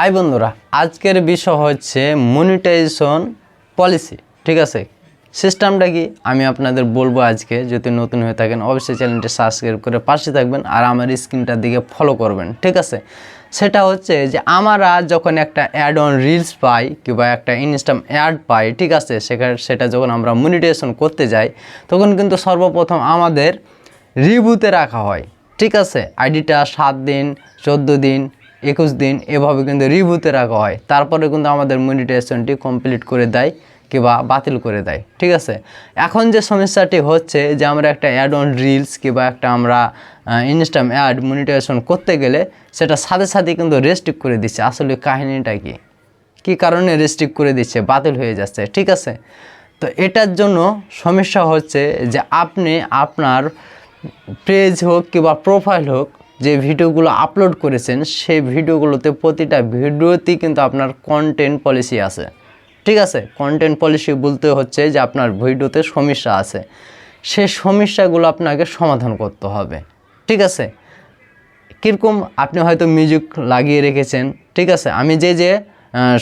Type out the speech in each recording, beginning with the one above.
High বন্ধুরা, আজকের বিষয় হচ্ছে মনিটাইজেশন পলিসি ঠিক আছে? সিস্টেমটা কি? আমি আপনাদের বলব আজকে, যদি নতুন হয়ে থাকেন, অবশ্যই চ্যানেলটি সাবস্ক্রাইব করে পাশে থাকবেন আর আমার স্ক্রিনটার দিকে ফলো করবেন, ঠিক আছে? সেটা হচ্ছে যে আমরা যখন একটা অ্যাড অন রিলস পাই কিংবা একটা ইনস্টাম অ্যাড পাই, ঠিক আছে? সেখানে সেটা যখন আমরা মনিটাইজেশন করতে যাই, তখন কিন্তু সর্বপ্রথম আমাদের রিভিউতে রাখা হয়, ঠিক আছে? আইডিটা সাত দিন, চোদ্দ দিন একুশ দিন এভাবে কিন্তু রিভিউতে রাখা হয়। তারপরে কিন্তু আমাদের মনিটাইজেশনটি কমপ্লিট করে দেয় কিংবা বাতিল করে দেয়। ঠিক আছে? এখন যে সমস্যাটি হচ্ছে যে আমরা একটা অ্যাড অন রিলস কিংবা একটা আমরা ইনস্টাম অ্যাড মনিটাইজেশন করতে গেলে সেটা সাথে সাথে কিন্তু রেস্ট্রিক্ট করে দিচ্ছে। আসলে কাহিনীটা কি? কী কারণে রেস্ট্রিক্ট করে দিচ্ছে? বাতিল হয়ে যাচ্ছে। ঠিক আছে? তো এটার জন্য সমস্যা হচ্ছে যে আপনি আপনার পেজ হোক কিংবা প্রোফাইল হোক যে ভিডিওগুলো আপলোড করেছেন, সেই ভিডিওগুলোতে প্রতিটা ভিডিওতেই কিন্তু আপনার কন্টেন্ট পলিসি আছে। ঠিক আছে? কন্টেন্ট পলিসি বলতে হচ্ছে যে আপনার ভিডিওতে সমস্যা আছে। সেই সমস্যাগুলো আপনাকে সমাধান করতে হবে। ঠিক আছে? কীরকম? আপনি হয়তো মিউজিক লাগিয়ে রেখেছেন। ঠিক আছে? আমি যে যে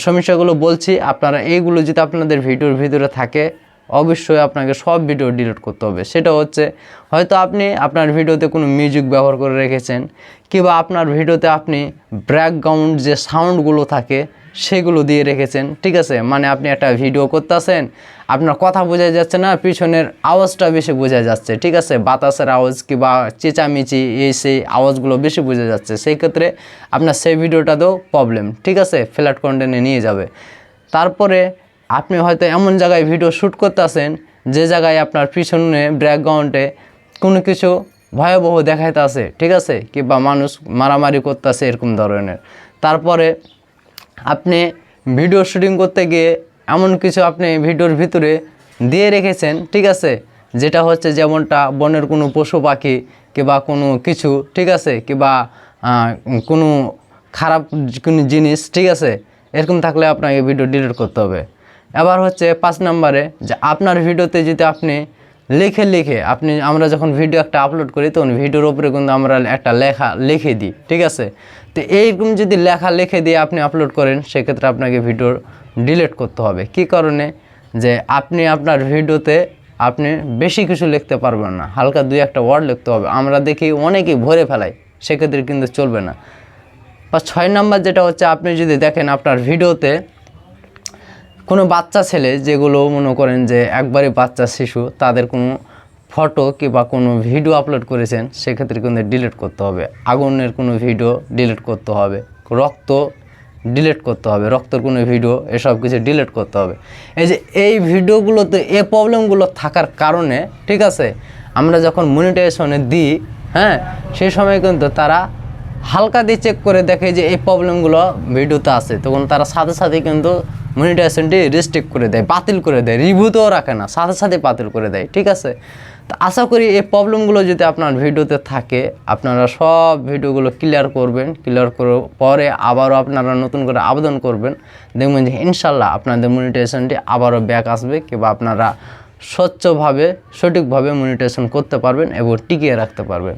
সমস্যাগুলো বলছি, আপনারা এইগুলো যদি আপনাদের ভিডিওর ভিতরে থাকে অবশ্যই আপনাকে সব ভিডিও ডিলিট করতে হবে। সেটা হচ্ছে, হয়তো আপনি আপনার ভিডিওতে কোনো মিউজিক ব্যবহার করে রেখেছেন, কিংবা আপনার ভিডিওতে আপনি ব্যাকগ্রাউন্ড যে সাউন্ডগুলো থাকে, সেগুলো দিয়ে রেখেছেন, ঠিক আছে? মানে আপনি একটা ভিডিও করতেছেন, আপনার কথা বোঝা যাচ্ছে না, পিছনের আওয়াজটা বেশি বোঝা যাচ্ছে, ঠিক আছে? বাতাসের আওয়াজ কিংবা চেঁচামেচি, এই সেই আওয়াজগুলো বেশি বোঝা যাচ্ছে। সেই ক্ষেত্রে আপনার সেই ভিডিওটাতেও প্রবলেম ঠিক আছে? ফ্ল্যাট কন্টেন্টে নিয়ে যাবে। তারপরে আপনি হয়তো এমন জায়গায় ভিডিও শ্যুট করতেছেন যে জায়গায় আপনার পিছনে ব্যাকগ্রাউন্ডে কোনো কিছু ভয়াবহ দেখাইতে আছে, ঠিক আছে? কিংবা মানুষ মারামারি করতেছে এরকম ধরনের। তারপরে আপনি ভিডিও শ্যুটিং করতে গিয়ে এমন কিছু আপনি ভিডিওর ভিতরে দিয়ে রেখেছেন, ঠিক আছে? যেটা হচ্ছে যেমনটা বনের কোনো পশু পাখি কিংবা কোনো কিছু, ঠিক আছে? কিংবা কোনো খারাপ কোনো জিনিস, ঠিক আছে? এরকম থাকলে আপনাকে ভিডিও ডিলিট করতে হবে। এবার হচ্ছে পাঁচ নম্বরে যে আপনার ভিডিওতে যদি আপনি লিখে লিখে, আপনি, আমরা যখন ভিডিও একটা আপলোড করি, তখন ভিডিওর উপরে কিন্তু আমরা একটা লেখা লিখে দিই, ঠিক আছে? তো এইরকম যদি লেখা লিখে দিয়ে আপনি আপলোড করেন, সেক্ষেত্রে আপনাকে ভিডিও ডিলিট করতে হবে। কি কারণে? যে আপনি আপনার ভিডিওতে আপনি বেশি কিছু লিখতে পারবেন না, হালকা দুই একটা ওয়ার্ড লিখতে হবে। আমরা দেখি অনেকেই ভরে ফেলাই সেক্ষেত্রে কিন্তু চলবে না। বা ছয় নাম্বার যেটা হচ্ছে, আপনি যদি দেখেন আপনার ভিডিওতে কোনো বাচ্চা ছেলে যেগুলো মনে করেন যে একবারে বাচ্চা শিশু, তাদের কোনো ফটো কিংবা কোনো ভিডিও আপলোড করেছেন, সেক্ষেত্রে কিন্তু ডিলিট করতে হবে। আগুনের কোনো ভিডিও ডিলিট করতে হবে। রক্ত ডিলিট করতে হবে। রক্তের কোনো ভিডিও, এসব কিছু ডিলিট করতে হবে। এই যে এই ভিডিওগুলোতে এই প্রবলেমগুলো থাকার কারণে, ঠিক আছে, আমরা যখন মনিটাইজেশনে দিই হ্যাঁ সেই সময় কিন্তু তারা হালকা দিয়ে চেক করে দেখে যে এই প্রবলেমগুলো ভিডিওতে আছে। তখন তারা সাথে সাথে কিন্তু মনিটাইজেশনটি রেস্ট্রিক্ট করে দেয়, বাতিল করে দেয় রিভিউতেও রাখে না, সাথে সাথে বাতিল করে দেয়, ঠিক আছে? তো আশা করি এই প্রবলেমগুলো যদি আপনার ভিডিওতে থাকে, আপনারা সব ভিডিওগুলো ক্লিয়ার করবেন ক্লিয়ার করার পরে আবারও আপনারা নতুন করে আবেদন করবেন, দেখবেন যে ইনশাল্লাহ আপনাদের মনিটাইজেশনটি আবারও ব্যাক আসবে কিংবা আপনারা স্বচ্ছভাবে, সঠিকভাবে মনিটাইজেশন করতে পারবেন এবং টিকিয়ে রাখতে পারবেন।